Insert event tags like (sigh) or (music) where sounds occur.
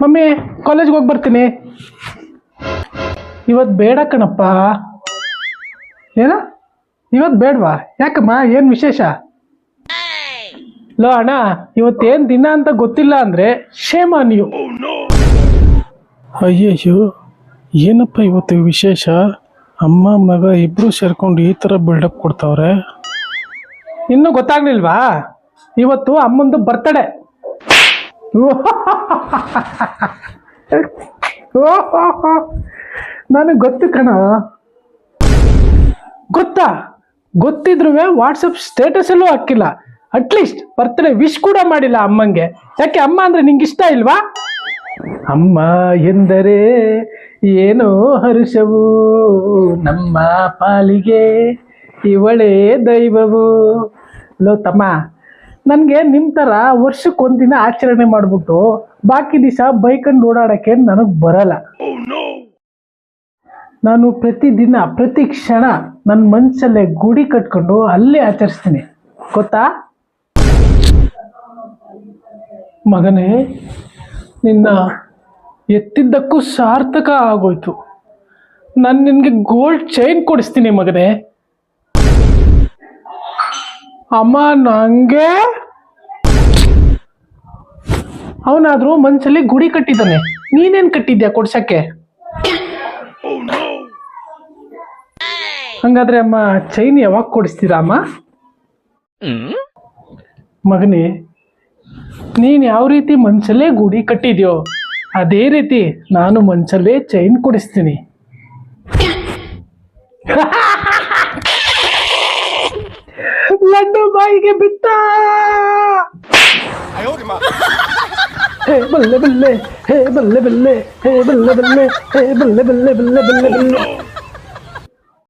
Mummy ಕಾಲೇಜ್ಗೆ ಹೋಗಿ ಬರ್ತೀನಿ. ಇವತ್ತು ಬೇಡ ಕಣಪ್ಪ. ಏನ? ಇವತ್ತು ಬೇಡವಾ? ಯಾಕಮ್ಮ, ಏನು ವಿಶೇಷ? ಲೋ, ಅಣ್ಣ ಇವತ್ತೇನು ದಿನ ಅಂತ ಗೊತ್ತಿಲ್ಲ ಅಂದರೆ ಶೇಮ ನೀವು. ಅಯ್ಯಯ್ಯೋ, ಏನಪ್ಪ ಇವತ್ತು ವಿಶೇಷ? ಅಮ್ಮ, ಮಗ ಇಬ್ಬರು ಸೇರ್ಕೊಂಡು ಈ ಥರ ಬಿಲ್ಡಪ್ ಕೊಡ್ತಾವ್ರೆ. ಇನ್ನೂ ಗೊತ್ತಾಗ್ಲಿಲ್ವಾ? ಇವತ್ತು ಅಮ್ಮಂದು ಬರ್ತಡೆ (laughs) ನನಗೆ ಗೊತ್ತು ಕಣ. ಗೊತ್ತಾ? ಗೊತ್ತಿದ್ರು ವಾಟ್ಸಪ್ ಸ್ಟೇಟಸಲ್ಲೂ ಹಾಕಿಲ್ಲ. ಅಟ್ಲೀಸ್ಟ್ ಬರ್ತಡೇ ವಿಶ್ ಕೂಡ ಮಾಡಿಲ್ಲ ಅಮ್ಮಂಗೆ. ಯಾಕೆ ಅಮ್ಮ ಅಂದ್ರೆ ನಿಂಗೆ ಇಷ್ಟ ಇಲ್ವಾ? ಅಮ್ಮ ಎಂದರೆ ಏನೋ ಹರುಷವು. ನಮ್ಮ ಪಾಲಿಗೆ ಇವಳೇ ದೈವವು. ಲೋ ತಮ್ಮ. ನನಗೆ ನಿಮ್ಮ ಥರ ವರ್ಷಕ್ಕೊಂದಿನ ಆಚರಣೆ ಮಾಡಿಬಿಟ್ಟು ಬಾಕಿ ದಿವಸ ಬೈಕಂಡು ಓಡಾಡೋಕ್ಕೆ ನನಗೆ ಬರಲ್ಲ. ನಾನು ಪ್ರತಿದಿನ ಪ್ರತಿ ಕ್ಷಣ ನನ್ನ ಮನಸ್ಸಲ್ಲೇ ಗುಡಿ ಕಟ್ಕೊಂಡು ಅಲ್ಲೇ ಆಚರಿಸ್ತೀನಿ. ಗೊತ್ತಾ? ಮಗನೇ ನಿನ್ನ ಎತ್ತಿದ್ದಕ್ಕೂ ಸಾರ್ಥಕ ಆಗೋಯ್ತು. ನಾನು ನಿನಗೆ ಗೋಲ್ಡ್ ಚೈನ್ ಕೊಡಿಸ್ತೀನಿ ಮಗನೇ. ಅಮ್ಮ ನಂಗೆ? ಅವನಾದ್ರೂ ಮನ್ಸಲ್ಲಿ ಗುಡಿ ಕಟ್ಟಿದ್ದಾನೆ. ನೀನೇನ್ ಕಟ್ಟಿದ್ಯಾ ಕೊಡ್ಸಕ್ಕೆ? ಹಂಗಾದ್ರೆ ಅಮ್ಮ, ಚೈನ್ ಯಾವಾಗ ಕೊಡಿಸ್ತೀರಾ ಅಮ್ಮ? ಮಗನೇ, ನೀನ್ ಯಾವ ರೀತಿ ಮನ್ಸಲ್ಲೇ ಗುಡಿ ಕಟ್ಟಿದ್ಯೋ, ಅದೇ ರೀತಿ ನಾನು ಮನ್ಸಲ್ಲೇ ಚೈನ್ ಕೊಡಿಸ್ತೀನಿ. (laughs) ಬಾಯಿಗೆ ಬಿತ್ತ ಹೇ ಬಲ್ಲೆ ಬಲ್ಲೆ ಹೇ ಬಲ್ಲೆ ಬಲ್ಲೆ ಹೇ ಬಲ್ಲೆ ಬಲ್ಲೆ ಹೇ ಬಲ್ಲೆ ಬಲ್ಲೆ ಬಲ್ಲೆ ಬಲ್ಲೆ ಬಲ್ಲೆ.